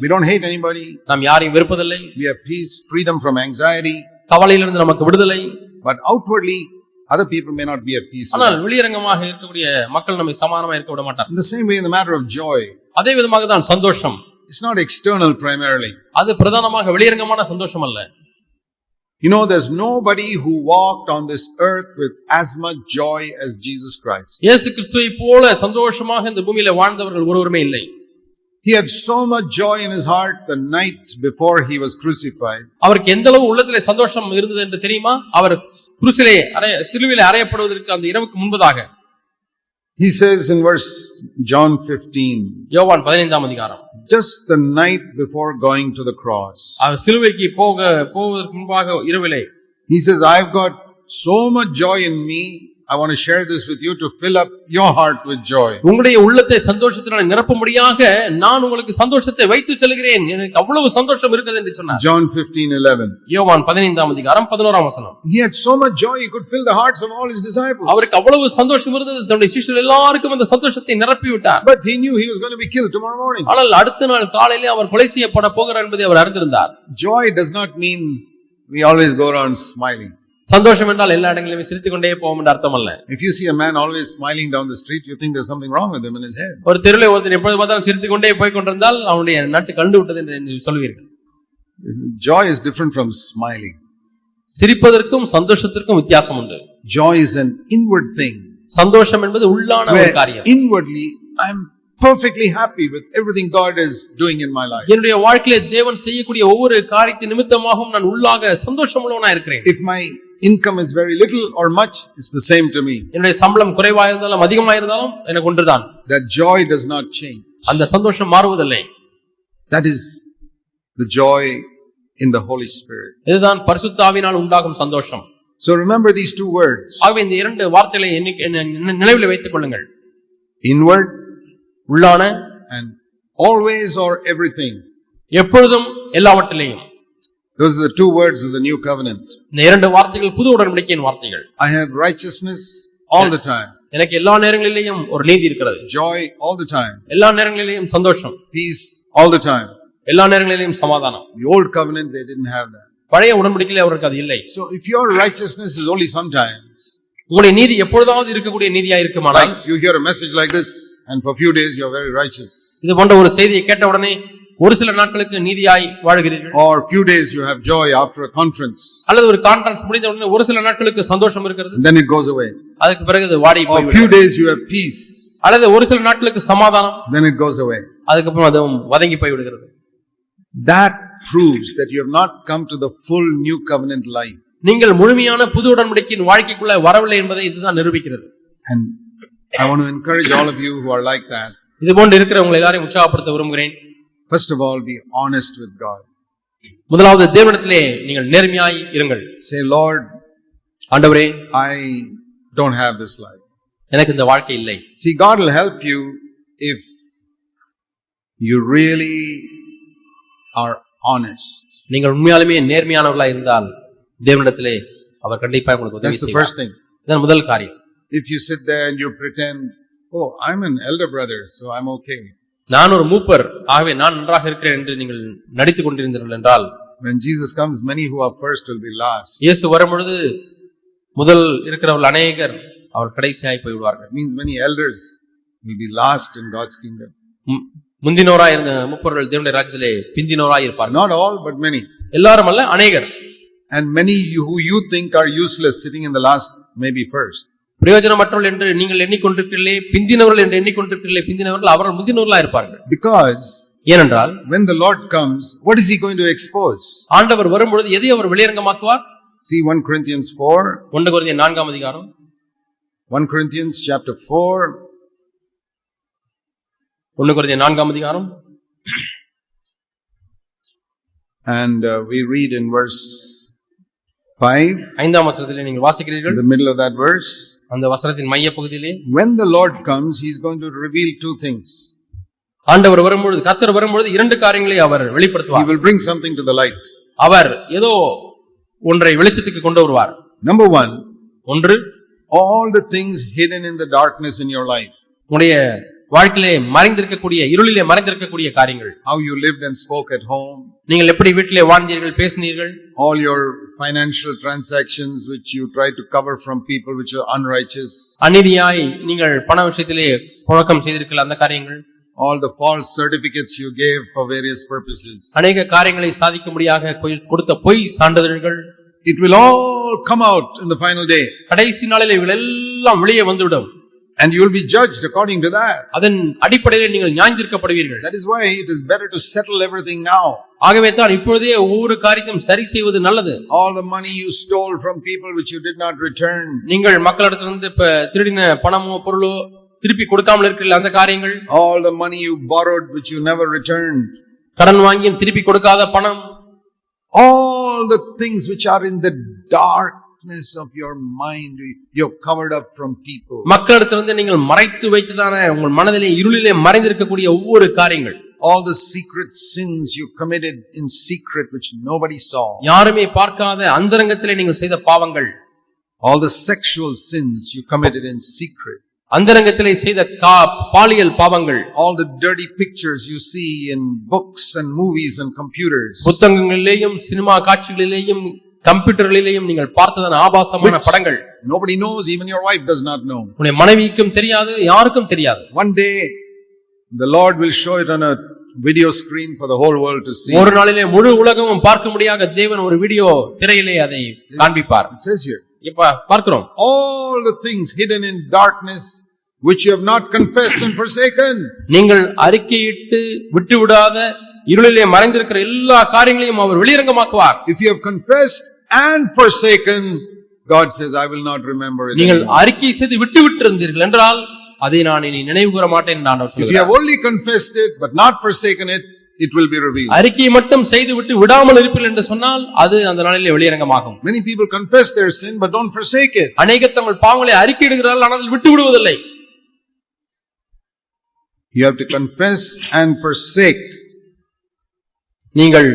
We don't hate anybody. நாம் யாரையும் வெறுப்பதில்லை We have peace, freedom from anxiety. கவலையிலிருந்து நமக்கு விடுதலை But outwardly, other people may not be at peace. ஆனால். வெளியரங்கமாக இருக்கக்கூடிய மக்கள் நம்மை சமானமா இருக்க விட மாட்டார் In the same way, in the matter of joy, அதே விதமாக தான் சந்தோஷம் it's not external primarily. அது பிரதானமாக வெளியரங்கமான சந்தோஷம் அல்ல You know, there's nobody who walked on this earth with as much joy as Jesus Christ. இயேசு கிறிஸ்துவை போல சந்தோஷமாக இந்த பூமியில வாழ்ந்தவர்கள் ஒருவருமே இல்லை He had so much joy in his heart the night before he was crucified. அவருக்கு எந்த அளவு உள்ளத்திலே சந்தோஷம் இருந்தது என்று தெரியுமா அவர் குருசிலே அறைய சிலுவிலே அறையப்படுவதற்கு அந்த இரவுக்கு முன்பதாக He says in verse John 15, யோவான் பதினைந்தாம் அதிகாரம் just the night before going to the cross, அவர் சிலுவைக்கு போக போவதற்கு முன்பாக இரவிலே he says, I've got so much joy in me. I want to share this with you to fill up your heart with joy. உங்களுடைய உள்ளத்தை சந்தோஷத்தினால் நிரப்பும்படியாக நான் உங்களுக்கு சந்தோஷத்தை வைத்து செல்கிறேன் எனக்கு அவ்வளவு சந்தோஷம் இருக்குது என்று சொன்னார் John 15, 11. யோவான் பதினைந்தாம் அதிகாரம் பதினோராம் வசனம் He had so much joy, he could fill the hearts of all his disciples. அவருக்கு அவ்வளவு சந்தோஷம் இருந்தது தன்னுடைய சிஷ்யர்கள் எல்லாருக்கும் அந்த சந்தோஷத்தை நிரப்பி விட்டார் But he knew he was going to be killed tomorrow morning. ஆனால் அடுத்த நாள் காலையிலே அவர் கொலை செய்யப்பட போகிறார் என்பதை அவர் அறிந்திருந்தார் Joy does not mean we always go around smiling. சந்தோஷம் என்றால் எல்லா இடங்களிலும் சிரித்துக் கொண்டே போவோம் என்று அர்த்தம் அல்ல If you see a man always smiling down the street, you think there's something wrong with him in his head. ஒரு தெருவில் ஒருத்தர் எப்பொழுது பார்த்தாலும் சிரித்துக் கொண்டே போய் கொண்டிருந்தால் அவனுடைய நட்டு கண்டு விட்டது என்று சொல்வீர்கள் Joy is different from smiling. சிரிப்பதற்கும் சந்தோஷத்திற்கும் வித்தியாசம் உண்டு Joy is an inward thing. சந்தோஷம் என்பது உள்ளான ஒரு காரியம் inwardly, I'm perfectly happy with everything God is doing in my life. என்னுடைய வாழ்க்கையிலே தேவன் செய்யக்கூடிய ஒவ்வொரு காரியத்தின் நிமித்தமாகவும் நான் உள்ளாக சந்தோஷம் உள்ளவனா இருக்கிறேன் If my income is very little or much, it's the same to me. என்னுடைய சம்பளம் குறைவா இருந்தாலும் அதிகமா இருந்தாலும் எனக்கு ஒன்றுதான் That joy does not change. அந்த சந்தோஷம் மாறுவதில்லை That is the joy in the Holy Spirit. இதுதான் பரிசுத்தாவினால் உண்டாகும் சந்தோஷம் So remember these two words ஆகவே இந்த இரண்டு வார்த்தைகளை நினைவில் வைத்துக் கொள்ளுங்கள் inward உள்ளான and always or everything. எப்பொழுதும் எல்லாவற்றிலேயும் Those are the two words of the new covenant. இந்த இரண்டு வார்த்தைகள் புது உடன்படிக்கையின் வார்த்தைகள் I have righteousness all the time, எனக்கு எல்லா நேரங்களிலேயும் ஒரு நீதி இருக்கிறது joy all the time, எல்லா நேரங்களிலேயும் சந்தோஷம் peace all the time. எல்லா நேரங்களிலேயும் சமாதானம் The old covenant, they didn't have that. பழைய உடன்படிக்கையிலே அவருக்கு அது இல்லை So if your righteousness is only sometimes, உங்களுடைய நீதி எப்பொழுதாவது இருக்கக்கூடிய நீதியா இருக்குமானால் you hear a message like this, and for few days you're very righteous, இது போன்ற ஒரு செய்தியை கேட்ட உடனே ஒரு சில நாட்களுக்கு நீதியாய் வாழ்கிறீர்கள் or few days you have joy after a conference, அல்லது ஒரு கான்ஃபரன்ஸ் முடிந்த உடனே ஒரு சில நாட்களுக்கு சந்தோஷம் இருக்கிறது then it goes away. அதுக்கு பிறகு அது வாடி Or போய்விடும். few days you have peace, அல்லது ஒரு சில நாட்களுக்கு சமாதானம் then it goes away. அதுக்கப்புறம் அதுவும் வதங்கி போய் விடுகிறது That proves that you have not come to the full new covenant life. நீங்கள் முழுமையான புது உடன்படிக்கையின் வாழ்க்கைக்குள்ள வரவில்லை என்பதை இதுதான் நிரூபிக்கிறது And I want to encourage all of you who are like that. இது போன்று இருக்கிறவங்களை எல்லாரையும் உற்சாகப்படுத்த விரும்புகிறேன் First of all, be honest with God. முதலாவது தேவனிடத்திலே நீங்கள் நேர்மையாய் இருங்கள் Say, Lord, ஆண்டவரே I don't have this life. எனக்கு இந்த வாழ்க்கை இல்லை See, God will help you if you really are honest. நீங்கள் உண்மையாலுமே நேர்மையானவர்களா இருந்தால் தேவனிடத்திலே அவர் கண்டிப்பாக உங்களுக்கு உதவி That's the செய்வார் first thing. இதுதான் முதல் காரியம் If you sit there and you pretend, oh, I'm an elder brother, so I'm okay. நான் ஒரு மூப்பர் ஆகவே நான் நன்றாக இருக்கிறேன் என்று நீங்கள் நடித்துக் கொண்டிருந்தீர்கள் என்றால் When Jesus comes, many who are first will be last. இயேசு வரும்பொழுது முதல் இருக்கிறவர்கள் அநேகர் அவர் கடைசியாய் போய் விடுவார்கள் means many elders will be last in God's kingdom. முந்தினோராய் இருந்த முப்பொருள் தேவனுடைய ராஜ்யத்திலே பிந்தினோராய் இருப்பார்கள் Not all, but many. எல்லாரும் அல்ல அநேகர் And many you- who you think are useless sitting in the last may be first. பிரயோஜனமற்றவர்கள் என்று நீங்கள் எண்ணிக்கொண்டிருக்கிறீர்களே பிந்தினவர்கள் என்று எண்ணிக்கொண்டிருக்கிறீர்களே பிந்தினவர்கள் அவர்கள் முந்தினவர்களா இருப்பார்கள். Because ஏனென்றால் when the Lord comes, what is He going to expose? ஆண்டவர் வரும்பொழுது எதை அவர் வெளியரங்கமாக்குவார்? See 1 Corinthians 4, ஒன்று குருதிய நான்காம் அதிகாரம். 1 Corinthians chapter 4, ஒன்று குருதிய நான்காம் அதிகாரம். And uh, we read in verse 5, ஐந்தாம் வசனத்திலே நீங்கள் வாசிக்கிறீர்கள். The middle of that verse. அந்த வசனத்தின் மைய பகுதியிலே When the Lord comes, He's going to reveal two things. ஆண்டவர் வரும்பொழுது கத்தர் வரும்பொழுது இரண்டு காரியங்களை அவர் He வெளிப்படுத்துவார் will bring something to the light. அவர் ஏதோ ஒன்றை வெளிச்சத்துக்கு கொண்டு வருவார் Number one, ஒன்று all the things hidden in the darkness in your life. உங்களுடைய வாழ்க்கையிலே மறைந்திருக்கக்கூடிய இருளிலே மறைந்திருக்கக்கூடிய காரியங்கள் how you lived and spoke at home, நீங்கள் எப்படி வீட்டிலே வாழ்ந்தீர்கள் பேசினீர்கள் all your financial transactions which you try to cover from people which are unrighteous, அநீதியாய் நீங்கள் பண விஷயத்திலே புழக்கம் செய்திருக்கல அந்த காரியங்கள் all the false certificates you gave for various purposes. அநேக காரியங்களை சாதிக்கும்படியாக கொய்- கொடுத்த பொய் சான்றிதழ்கள் It will all come out in the final day கடைசி நாளில் இவைகள் எல்லாம் வெளியே வந்துவிடும் and you will be judged according to that. அதன் அடிப்படையில் நீங்கள் ஞாய்ந்திருக்கப்படுவீர்கள் That is why it is better to settle everything now. ஆகவே தான் இப்பொழுதே ஒவ்வொரு காரியத்தையும் சரி செய்வது நல்லது All the money you stole from people which you did not return, நீங்கள் மக்களிடத்திலிருந்து இப்ப திருடின பணமோ பொருளோ திருப்பி கொடுக்காமல் இருக்கிற அந்த காரியங்கள் all the money you borrowed which you never returned, கடன் வாங்கியும் திருப்பி கொடுக்காத பணம் all the things which are in the darkness of your mind, you're covered up from people. மக்களிடத்திலிருந்து நீங்கள் மறைத்து வைத்ததான உங்கள் மனதிலே இருளிலே மறைந்திருக்கக்கூடிய ஒவ்வொரு காரியங்கள் All the secret sins you committed in secret which nobody saw, யாருமே பார்க்காத அந்தரங்கத்திலே நீங்கள் செய்த பாவங்கள் all the sexual sins you committed in secret, அந்தரங்கத்திலே செய்த கா- பாலியல் பாவங்கள் all the dirty pictures you see in books and movies and computers, புத்தகங்களிலேயும் சினிமா காட்சிகளிலேயும் கம்ப்யூட்டர்களிலேயும் நீங்கள் பார்த்ததான ஆபாசமான படங்கள் nobody knows, even your wife does not know. உங்களுடைய மனைவிக்கும் தெரியாது யாருக்கும் தெரியாது One day, the Lord will show it on a video screen for the whole world to see. ஒரு நாளிலே முழு உலகமும் பார்க்க முடியாத தேவன் ஒரு வீடியோ திரையிலே அதை காண்பிப்பார் It says here, இப்ப பார்க்கிறோம் all the things hidden in darkness which you have not confessed and forsaken. நீங்கள் அறிக்கையிட்டு விட்டு விடாத இருளிலே மறைந்திருக்கிற எல்லா காரியங்களையும் அவர் வெளியரங்கமாக்குவார் If you have confessed and forsaken, God says, I will not remember it. நீங்கள் anymore." அறிக்கை செய்து விட்டு விட்டு இருந்தீர்கள் என்றால் அதை நான் இனி நினைவு கூற மாட்டேன் என்று ஆண்டவர் If you சொல்கிறார் have only confessed it but not forsaken it, it will be revealed. அறிக்கையை மட்டும் செய்து விட்டு விடாமல் இருப்பீர்கள் என்று சொன்னால் அது அந்த நாளிலே வெளியரங்கமாகும் Many people confess their sin but don't forsake it. அநேக தங்கள் பாவங்களை அறிக்கையிடுகிறார்கள் ஆனால் விட்டு விடுவதில்லை You have to confess and forsake. நீங்கள்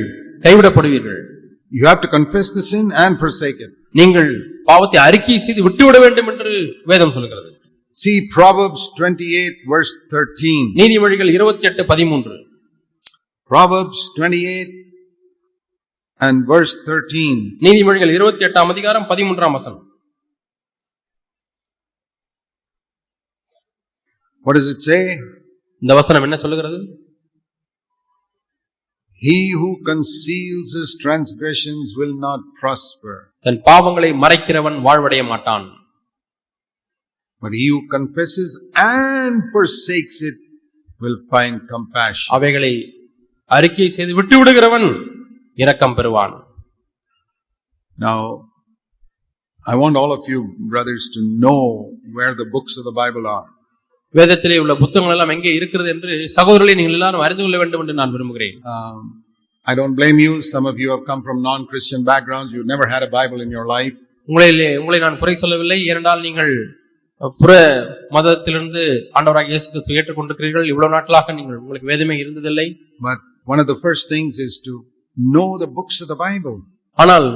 கைவிடப்படுவீர்கள் You have to confess the sin and forsake it. நீங்கள் பாவத்தை அறிக்கை செய்து விட்டுவிட வேண்டும் என்று வேதம் சொல்கிறது See Proverbs 28 verse 13. நீதிமொழிகள் இருபத்தி எட்டு பதிமூன்று Proverbs 28 and verse 13. நீதிமொழிகள் இருபத்தி எட்டாம் அதிகாரம் பதிமூன்றாம் வசனம் What does it say? இந்த வசனம் என்ன சொல்லுகிறது He who conceals his transgressions will not prosper, தன் பாவங்களை மறைக்கிறவன் வாழ்வடைய மாட்டான் but he who confesses and forsakes it will find compassion. அவைகளை அறிக்கை செய்து விட்டு விடுகிறவன் இரக்கம் பெறுவான் Now, I want all of you brothers to know where the books of the Bible are. வேதத்திலே உள்ள புத்தகங்கள் எல்லாம் எங்கே இருக்கிறது என்று சகோதரர்களை நீங்கள் எல்லாரும் அறிந்து கொள்ள வேண்டும் என்று நான் விரும்புகிறேன் Um, I don't blame you. Some of you have come from non-Christian backgrounds. You've never had a Bible in your life. உங்களிலே உங்களை நான் குறை சொல்லவில்லை ஏனென்றால் நீங்கள் புற மதத்திலிருந்து ஆண்டவராக இயேசு கிறிஸ்துவை ஏற்றுக்கொண்டிருக்கிறீர்கள் இவ்வளவு நாட்களாக நீங்கள் உங்களுக்கு வேதமே இருந்ததில்லை But one of the first things is to know the books of the Bible. ஆனால்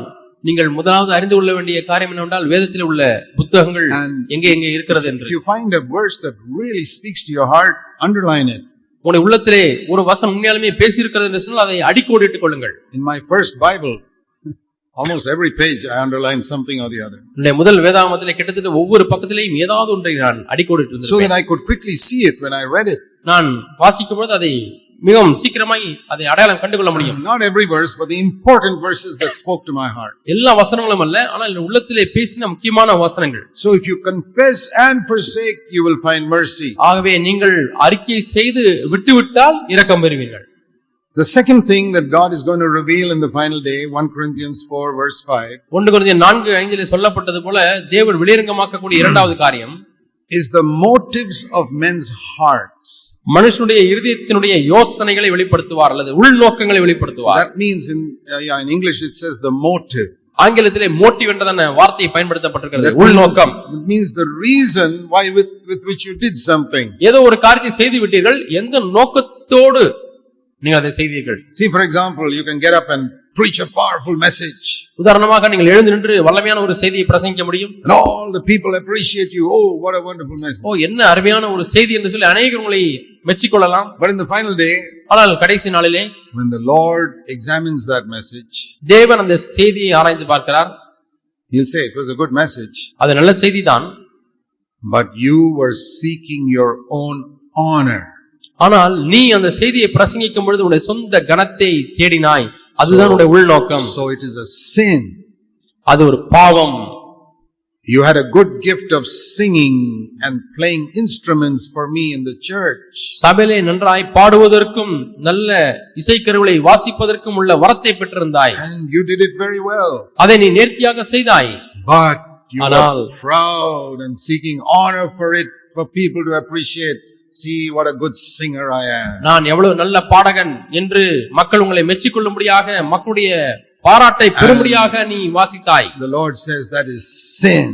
நீங்கள் முதலாவது அறிந்து கொள்ள வேண்டிய காரியம் என்னவென்றால் வேதத்தில் உள்ள புத்தகங்கள் எங்கே எங்கே இருக்கிறது என்று you find a verse that really speaks to your heart, underline it. உங்களுடைய உள்ளத்திலே ஒரு வசனம் உண்மையாலுமே பேசியிருக்கிறது என்று சொன்னால் அதை அடிக்கோடிட்டுக் கொள்ளுங்கள் In my first Bible, almost every page I underlined something or the other. என்னுடைய முதல் வேதாகமத்திலே கிட்டத்தட்ட ஒவ்வொரு பக்கத்திலேயும் ஏதாவது ஒன்றை நான் அடிக்கோடிட்டு So இருந்திருப்பேன் that I could quickly see it when I read it. நான் வாசிக்கும் பொழுது அதை மிகவும் சீக்கிரமாய் அதை அடையாளம் கண்டுகொள்ள முடியும் Not every verse, but the important verses that spoke to my heart. எல்லா வசனங்களும் அல்ல ஆனால் என் உள்ளத்திலே பேசின முக்கியமான வசனங்கள் So if you confess and forsake, you will find mercy. ஆகவே நீங்கள் அறிக்கை செய்து விட்டுவிட்டால் இரக்கம் பெறுவீர்கள் The second thing that God is going to reveal in the final day, 1 Corinthians 4 verse 5, ஒன்று குறைந்த நான்கு ஐந்திலே சொல்லப்பட்டது போல தேவன் வெளியரங்கமாக்கக்கூடிய இரண்டாவது காரியம் is the motives of men's hearts. மனுஷனுடைய இருதயத்தினுடைய யோசனைகளை வெளிப்படுத்துவார் அல்லது உள்நோக்கங்களை வெளிப்படுத்துவார் That means in, uh, yeah, in English it says the motive. ஆங்கிலத்திலே மோட்டிவ் என்றதான வார்த்தை பயன்படுத்தப்பட்டிருக்கிறது உள்நோக்கம் means the reason why with, with which you did something. ஏதோ ஒரு காரியத்தை செய்து விட்டீர்கள் எந்த நோக்கத்தோடு நீங்கள் அதை செய்தீர்கள் See, for example, you can get up and preach a powerful message, உதாரணமாக நீங்கள் எழுந்து நின்று வல்லமையான ஒரு செய்தியை பிரசங்கிக்க முடியும் and all the people appreciate you. Oh, what a wonderful message. ஓ என்ன அருமையான ஒரு செய்தி என்று சொல்லி அநேகர் உங்களை மெச்சிக்கொள்ளலாம் But in the final day, ஆனால் கடைசி நாளிலே when the Lord examines that message, தேவன் அந்த செய்தியை ஆராய்ந்து பார்க்கிறார் He'll say, It was a good message, அது நல்ல செய்திதான் but you were seeking your own honor. ஆனால் நீ அந்த செய்தியை பிரசங்கிக்கும் பொழுது உன்னுடைய சொந்த கணத்தை தேடினாய் அதுதான் உன்னுடைய உள்நோக்கம் So it is a sin. அது ஒரு பாவம் You had a good gift of singing and playing instruments for me in the church. சபையிலே நன்றாய் பாடுவதற்கும் நல்ல இசைக்கருவிகளை வாசிப்பதற்கும் உள்ள வரத்தை பெற்றிருந்தாய் And you did it very well. அதை நீ நேர்த்தியாக செய்தாய் But you ஆனால் were proud and seeking honor for it, for people to appreciate. See what a good singer I am. நான் எவ்வளவு நல்ல பாடகன் என்று மக்கள் உங்களை மெச்சிக்கொள்ளும்படியாக மக்களுடைய பாராட்டை பெறும்படியாக நீ வாசித்தாய் The Lord says that is sin.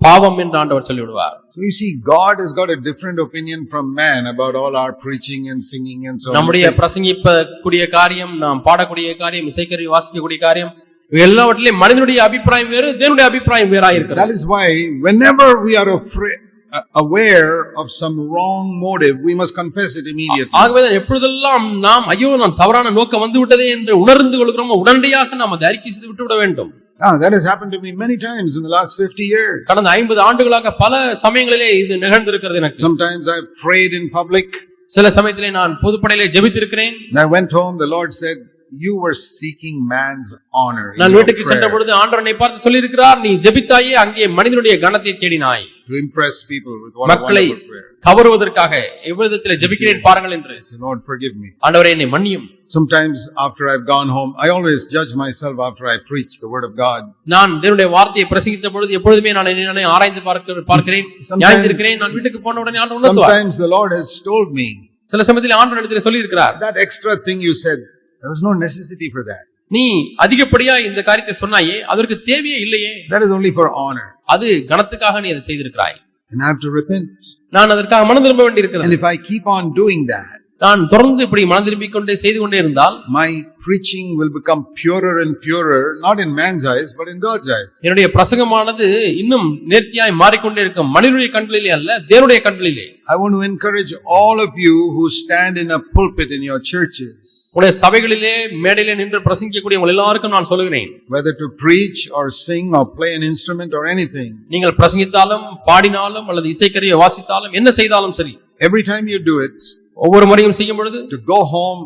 பாவம் என்று ஆண்டவர் சொல்லிவிடுவார் So you see, God has got a different opinion from man about all our preaching and singing and so on. நம்முடைய பிரசங்கிப்பக்கூடிய காரியம் நாம் பாடக்கூடிய காரியம் இசைக்கருவி வாசிக்கக்கூடிய காரியம் இவை எல்லாவற்றிலும் மனிதனுடைய அபிப்பிராயம் வேறு தேவனுடைய அபிப்பிராயம் வேறாக இருக்கிறது That is why whenever we are afraid, aware of some wrong motive, we must confess it immediately. ஆகவே எப்பொழுதெல்லாம் நாம் ஐயோ நாம் தவறான நோக்கம் வந்து விட்டதே என்று உணர்ந்து கொள்கிறோமோ உடனடியாக நாம் அதை அறிக்கை செய்து விட்டு விட வேண்டும் Ah, that has happened to me many times in the last 50 years. கடந்த ஐம்பது ஆண்டுகளாக பல சமயங்களிலே இது நிகழ்ந்திருக்கிறது எனக்கு Sometimes I prayed in public. சில சமயத்திலே நான் பொதுப்படையிலே ஜெபித்திருக்கிறேன் I went home, the Lord said, You were seeking man's honor. நான் வீட்டுக்கு சென்ற பொழுது ஆண்டவனை பார்த்து சொல்லியிருக்கிறார் நீ ஜெபித்தாயே அங்கே மனிதனுடைய கணத்தை தேடினாய் To impress people with what மக்களை. கவருவதற்காக எவ்விதத்திலே ஜெபிக்கிறேன் பாருங்கள் என்று Lord, forgive me. ஆண்டவரே என்னை மன்னியும் Sometimes after I've gone home, I always judge myself after I preach the word of God. நான் தேவனுடைய வார்த்தையை பிரசங்கித்த பொழுது எப்பொழுதுமே நான் என்னை நானே ஆராய்ந்து பார்க்க பார்க்கிறேன் Sometimes- நியாயந்திருக்கிறேன் நான் வீட்டுக்கு போன உடனே ஆண்டு உணர்த்துவார் Sometimes the Lord has told me சில சமயத்தில் ஆண்டு இடத்துல சொல்லி இருக்கிறார் that extra thing you said, there was no necessity for that. நீ அதிகப்படியா இந்த காரியத்தை சொன்னாயே அதற்கு தேவையே இல்லையே That is only for honor. அது கணத்துக்காக நீ அதை செய்திருக்கிறாய் And I have to repent. நான் அதற்காக மனம் திரும்ப வேண்டியிருக்கிறது And if I keep on doing that, நான் தொடர்ந்து இப்படி மனம் திரும்பிக் கொண்டே செய்து கொண்டே இருந்தால் my preaching will become purer and purer, not in man's eyes, but in God's eyes. என்னுடைய பிரசங்கமானது இன்னும் நேர்த்தியாய் மாறிக்கொண்டே இருக்கும் மனிதனுடைய கண்களிலே அல்ல தேவனுடைய கண்களிலே I want to encourage all of you who stand in a pulpit in your churches, உங்களுடைய சபைகளிலே மேடையிலே நின்று பிரசங்கிக்கக்கூடிய உங்கள் எல்லாருக்கும் நான் சொல்லுகிறேன் whether to preach or sing or play an instrument or anything. நீங்கள் பிரசங்கித்தாலும் பாடினாலும் அல்லது இசைக்கருவியை வாசித்தாலும் என்ன செய்தாலும் சரி Every time you do it, ஒவ்வொரு முறையும் செய்யும் பொழுது to go home,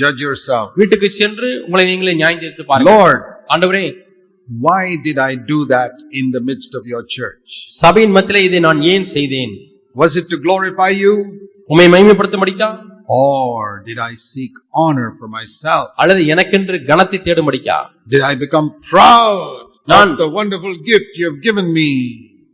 judge yourself. வீட்டுக்கு சென்று உங்களை நீங்களே நியாயம் தீர்த்து பாருங்கள் Lord, ஆண்டவரே why did I do that in the midst of your church? சபையின் மத்தியிலே இதை நான் ஏன் செய்தேன் Was it to glorify you? உண்மை மகிமைப்படுத்தும்படிக்கா Or did I seek honor for myself? அல்லது எனக்கென்று கணத்தை தேடும்படிக்கா Did I become proud of the wonderful gift you have given me?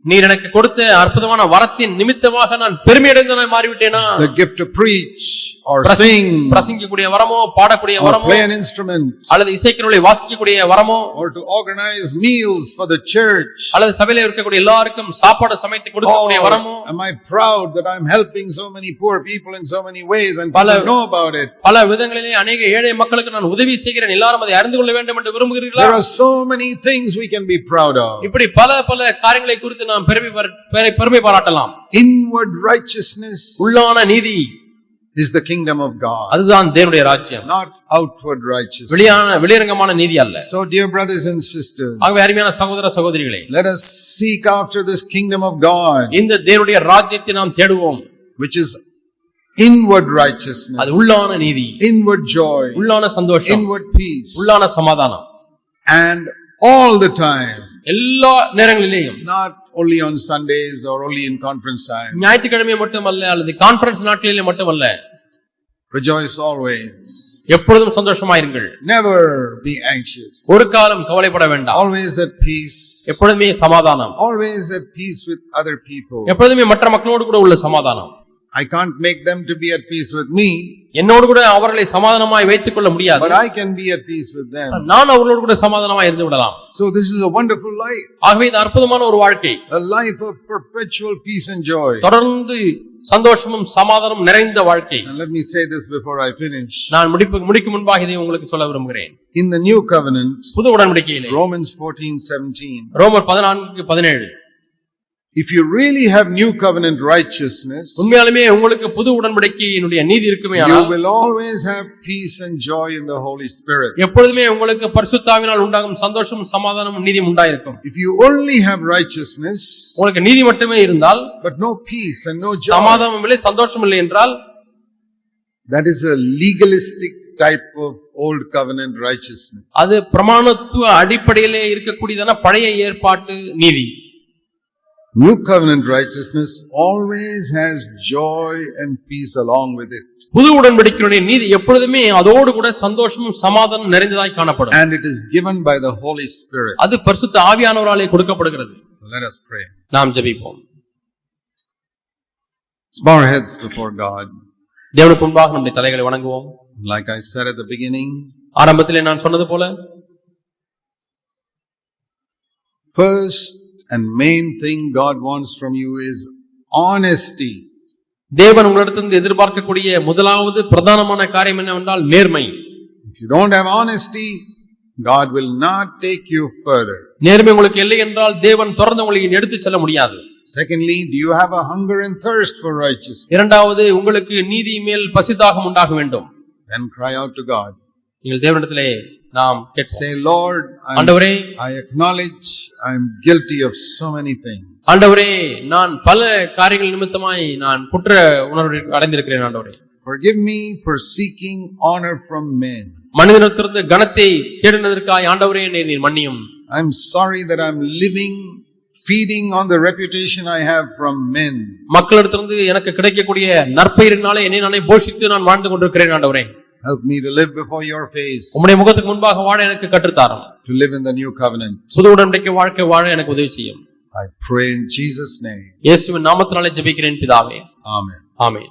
நீர் எனக்கு கொடுத்த அற்புதமான வரத்தின் நிமித்தமாக நான் பெருமையடைந்தவனாய் மாறிவிட்டேனா The gift to preach or sing பிரசங்கிக்கக்கூடிய வரமோ பாடக்கூடிய வரமோ play an instrument அல்லது இசைக்கருளை வாசிக்கக்கூடிய வரமோ or to organize meals for the church. அல்லது சபையில இருக்கக்கூடிய எல்லாருக்கும் சாப்பாடு சமைத்து கொடுக்கக்கூடிய வரமோ Or am I proud that I'm helping so many poor people in so many ways and people know about it? பல விதங்களிலே அநேக ஏழை மக்களுக்கு நான் உதவி செய்கிறேன் எல்லாரும் அதை அறிந்து கொள்ள வேண்டும் என்று விரும்புகிறீர்களா There are so many things we can be proud of. இப்படி பல பல காரியங்களை குறித்து நாம் பெருமை பார- பெரு- பெருமை பாராட்டலாம் Inward righteousness உள்ளான நீதி is the kingdom of God, அதுதான் தேவனுடைய ராஜ்யம் not outward righteousness. வெளியான வெளியரங்கமான நீதி அல்ல So, dear brothers and sisters, ஆகவே அருமையான சகோதர சகோதரிகளே let us seek after this kingdom of God, இந்த தேவனுடைய ராஜ்யத்தை நாம் தேடுவோம் which is inward righteousness, அது உள்ளான நீதி inward joy, உள்ளான சந்தோஷம் inward peace, உள்ளான சமாதானம் and all the time, எல்லா நேரங்களிலேயும் not only on Sundays or only in conference time. ஞாயிற்றுக்கிழமை மட்டுமல்ல அல்லது கான்பரன்ஸ் நாட்களிலே மட்டுமல்ல Rejoice always. எப்பொழுதும் சந்தோஷமாயிருங்கள் Never be anxious. ஒரு காலம் கவலைப்பட வேண்டாம் Always at peace. எப்பொழுதுமே சமாதானம் Always at peace with other people. எப்பொழுதுமே மற்ற மக்களோடு கூட உள்ள சமாதானம் I can't make them to be at peace with me என்னோடு கூட அவர்களை சமாதானமாய் வைத்துக் கொள்ள முடியாது. but i can be at peace with them. நான் அவர்களோடு கூட சமாதானமாய் இருந்து விடலாம். So this is a wonderful life. ஆகவே இது அற்புதமான ஒரு வாழ்க்கை. A life of perpetual peace and joy. தொடர்ந்து சந்தோஷமும் சமாதானம் நிறைந்த வாழ்க்கை. Let me say this before i finish. நான் முடிப்பு முடிக்கும் முன்பாக இதை உங்களுக்கு சொல்ல விரும்புகிறேன். In the new covenant புது உடன்படிக்கையிலே. Romans 14:17 ரோமர் 14 17 if you really have new covenant righteousness உண்மையாலுமே உங்களுக்கு புது உடன்படிக்கையினுடைய நீதி இருக்குமே you will always have peace and joy in the Holy Spirit எப்பொழுதுமே உங்களுக்கு பரிசுத்தாவினால் உண்டாகும் சந்தோஷம் சமாதானமும் நீதியும் உண்டாயிருக்கும். If you only have righteousness உங்களுக்கு நீதி மட்டுமே இருந்தால் but no peace and no joy சமாதானம் இல்லை சந்தோஷம் இல்லை என்றால் that is a legalistic type of old covenant righteousness அது பிரமாணத்துவ அடிப்படையிலே இருக்கக்கூடியதான பழைய ஏற்பாட்டு நீதி. New covenant righteousness always has joy and peace along with it. புது உடன்படிக்கையுடைய நீதி எப்பொழுதுமே அதோடு கூட சந்தோஷமும் சமாதானம் நிறைந்ததாய் காணப்படும் And it is given by the Holy Spirit. அது பரிசுத்த ஆவியானவராலே கொடுக்கப்படுகிறது let us pray. நாம் ஜெபிப்போம் bow our heads before God. தேவனுக்கு முன்பாக நம்முடைய தலைகளை வணங்குவோம் Like I said at the beginning, ஆரம்பத்திலே நான் சொன்னது போல first and main thing God wants from you is honesty. தேவன் உங்களிடத்திலிருந்து எதிர்பார்க்கக்கூடிய முதலாவது பிரதானமான காரியம் என்னவென்றால் நேர்மை If you don't have honesty, God will not take you further. நேர்மை உங்களுக்கு இல்லை என்றால் தேவன் தொடர்ந்து உங்களை எடுத்துச் செல்ல முடியாது Secondly, do you have a hunger and thirst for righteousness? இரண்டாவது உங்களுக்கு நீதி மேல் பசிதாகம் உண்டாக வேண்டும் Then cry out to God. நீங்கள் தேவனிடத்திலே நாம் Say, Lord, I'm, ஆண்டவரே. I acknowledge I'm guilty of so many things. ஆண்டவரே நான் பல காரியங்கள் நிமித்தமாய் நான் குற்ற உணர்வு அடைந்திருக்கிறேன் ஆண்டவரே Forgive me for seeking honor from men. மனிதனிடத்திலிருந்து கனத்தை தேடினதற்காய் ஆண்டவரே என்னை நீர் மன்னியும் I'm sorry that I'm living feeding on the reputation I have from men. மக்களிடத்திலிருந்து எனக்கு கிடைக்கக்கூடிய நற்பெயரினாலே என்னை நானே போஷித்து நான் வாழ்ந்து கொண்டிருக்கிறேன் ஆண்டவரே Help me to live before your face, உம்முடைய முகத்துக்கு முன்பாக வாழ எனக்கு கற்றுத்தாரும் to live in the new covenant. புது உடன்படிக்கை வாழ்க்கை வாழ எனக்கு உதவி செய்யும் I pray in Jesus' name. இயேசுவின் நாமத்தினாலே ஜெபிக்கிறேன் பிதாவே Amen. ஆமென்